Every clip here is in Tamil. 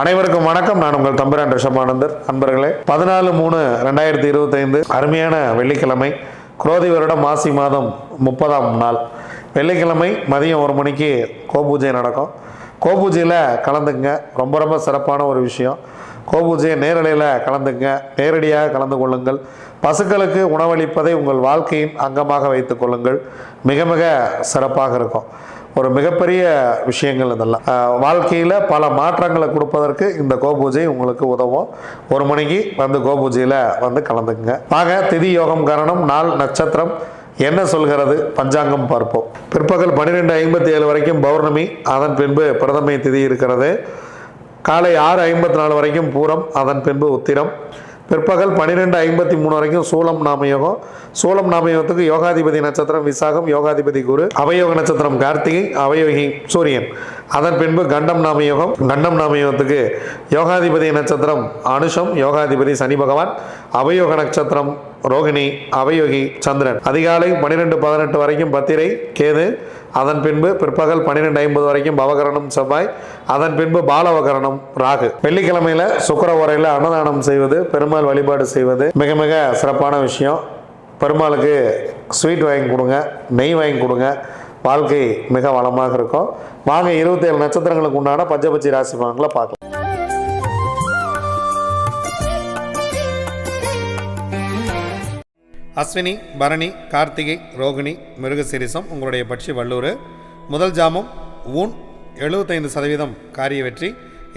அனைவருக்கும் வணக்கம். நான் உங்கள் தம்பிரான் ரிஷபானந்தர். அன்பர்களே பதினாலு மூணு ரெண்டாயிரத்தி இருபத்தைந்து அருமையான வெள்ளிக்கிழமை குரோதி வருடம் மாசி மாதம் முப்பதாம் நாள். வெள்ளிக்கிழமை மதியம் ஒரு மணிக்கு கோபூஜை நடக்கும். கோபூஜையில் கலந்துங்க ரொம்ப ரொம்ப சிறப்பான ஒரு விஷயம். கோபூஜையை நேரலையில் கலந்துங்க நேரடியாக கலந்து கொள்ளுங்கள். பசுக்களுக்கு உணவளிப்பதை உங்கள் வாழ்க்கையின் அங்கமாக வைத்துக் கொள்ளுங்கள். மிக மிக சிறப்பாக இருக்கும். ஒரு மிகப்பெரிய விஷயங்கள் இதெல்லாம். வாழ்க்கையில் பல மாற்றங்களை கொடுப்பதற்கு இந்த கோபூஜை உங்களுக்கு உதவும். ஒரு மணிக்கு வந்து கோபூஜையில் வந்து கலந்துக்குங்க. வாங்க திதி யோகம் கரணம் நாள் நட்சத்திரம். என்ன சொல்கிறது? பஞ்சாங்கம் பார்ப்போம். பிற்பகல் பன்னிரெண்டு ஐம்பத்தி ஏழு வரைக்கும் பௌர்ணமி. அதன் பின்பு பிரதமை திதி இருக்கிறது. காலை ஆறு ஐம்பத்தி நாலு வரைக்கும் பூரம். அதன் பின்பு உத்திரம். பிற்பகல் பன்னிரெண்டு ஐம்பத்தி மூணு வரைக்கும் சூலம் நாமயோகம். சூலம் நாமயோகத்துக்கு யோகாதிபதி நட்சத்திரம் விசாகம் யோகாதிபதி குரு அவயோக நட்சத்திரம் கார்த்திகை அவயோகி சூரியன். அதன் பின்பு கண்டம் நாமயோகம் கண்டம் நாமயோகத்துக்கு யோகாதிபதி நட்சத்திரம் அனுஷம் யோகாதிபதி சனி பகவான் அவயோக நட்சத்திரம் ரோகிணி அவயோகி சந்திரன். அதிகாலை பன்னிரெண்டு பதினெட்டு வரைக்கும் பத்திரை கேது. அதன் பின்பு பிற்பகல் பன்னிரெண்டு ஐம்பது வரைக்கும் பவகரணம் செவ்வாய். அதன் பின்பு பாலவகரணம் ராகு. வெள்ளிக்கிழமையில சுக்கர உரையில் அன்னதானம் செய்வது பெருமாள் வழிபாடு செய்வது மிக மிக சிறப்பான விஷயம். பெருமாளுக்கு ஸ்வீட் வாங்கி கொடுங்க நெய் வாங்கி கொடுங்க. வாழ்க்கை மிக வளமாக இருக்கும். வாங்க இருபத்தி ஏழு நட்சத்திரங்களுக்கு உண்டான பஞ்சபட்சி ராசி பலன்களை பார்க்கலாம். அஸ்வினி பரணி கார்த்திகை ரோகிணி மிருகசிரிசம் உங்களுடைய பட்சி வல்லூர் முதல் ஜாமம் ஊன். எழுபத்தைந்து சதவீதம் காரிய வெற்றி.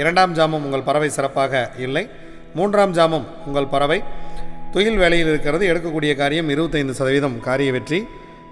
இரண்டாம் ஜாமம் உங்கள் பறவை சிறப்பாக இல்லை. மூன்றாம் ஜாமம் உங்கள் பறவை. துயில் வேலையில் இருக்கிறது எடுக்கக்கூடிய காரியம் இருபத்தைந்து சதவீதம் காரிய வெற்றி.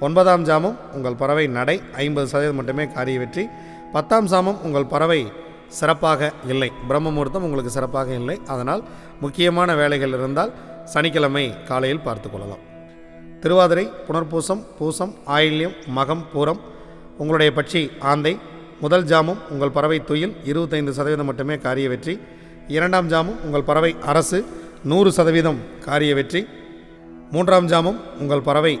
ஒன்பதாம் ஜாமம் உங்கள் பறவை நடை ஐம்பது சதவீதம் மட்டுமே காரிய வெற்றி. பத்தாம் சாமம் உங்கள் பறவை சிறப்பாக இல்லை. பிரம்ம முகூர்த்தம் உங்களுக்கு சிறப்பாக இல்லை. அதனால் முக்கியமான வேலைகள் இருந்தால் சனிக்கிழமை காலையில் பார்த்து கொள்ளலாம். திருவாதிரை புனர்பூசம் பூசம் ஆயில்யம் மகம் பூரம் உங்களுடைய பட்சி ஆந்தை. முதல் ஜாமம் உங்கள் பறவை துயில் இருபத்தைந்து சதவீதம் மட்டுமே காரிய வெற்றி. இரண்டாம் ஜாமம் உங்கள் பறவை அரசு நூறு சதவீதம் காரிய வெற்றி. மூன்றாம் ஜாமம் உங்கள் பறவை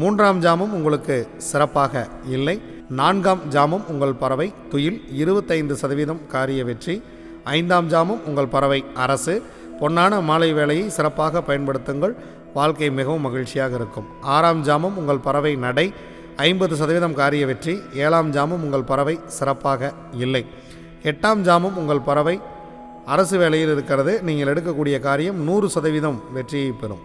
மூன்றாம் ஜாமும் உங்களுக்கு சிறப்பாக இல்லை. நான்காம் ஜாமும் உங்கள் பறவை துயில் இருபத்தைந்து சதவீதம் காரிய வெற்றி. ஐந்தாம் ஜாமும் உங்கள் பறவை அரசு. பொன்னான மாலை வேலையை சிறப்பாக பயன்படுத்துங்கள். வாழ்க்கை மிகவும் மகிழ்ச்சியாக இருக்கும். ஆறாம் ஜாமும் உங்கள் பறவை நடை ஐம்பது சதவீதம் காரிய வெற்றி. ஏழாம் ஜாமும் உங்கள் பறவை சிறப்பாக இல்லை. எட்டாம் ஜாமும் உங்கள் பறவை அரசு வேலையில் இருக்கிறது. நீங்கள் எடுக்கக்கூடிய காரியம் நூறு சதவீதம் வெற்றியை பெறும்.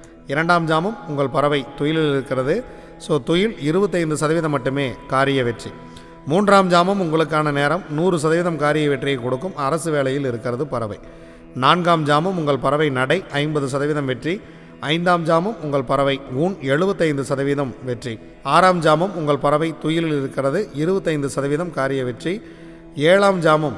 இரண்டாம் ஜாமும் உங்கள் பறவை துயிலில் இருக்கிறது. ஸோ துயில் இருபத்தைந்து சதவீதம் மட்டுமே காரிய வெற்றி. மூன்றாம் ஜாமம் உங்களுக்கான நேரம். நூறு சதவீதம் காரிய வெற்றியை கொடுக்கும். அரசு வேலையில் இருக்கிறது பறவை. நான்காம் ஜாமம் உங்கள் பறவை நடை ஐம்பது சதவீதம் வெற்றி. ஐந்தாம் ஜாமம் உங்கள் பறவை ஊன் எழுபத்தைந்து சதவீதம் வெற்றி. ஆறாம் ஜாமம் உங்கள் பறவை துயிலில் இருக்கிறது இருபத்தைந்து சதவீதம் காரிய வெற்றி. ஏழாம் ஜாமம்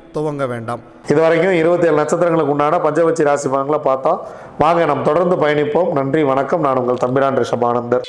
துவங்க வேண்டாம். இதுவரைக்கும் இருபத்தி ஏழு நட்சத்திரங்களுக்கு உண்டான பஞ்சபட்சி ராசி பலன்களை பார்த்தோம் வாங்க நாம் தொடர்ந்து பயணிப்போம். நன்றி வணக்கம். நான் உங்கள் தம்பிரான் ரிஷபானந்தர்.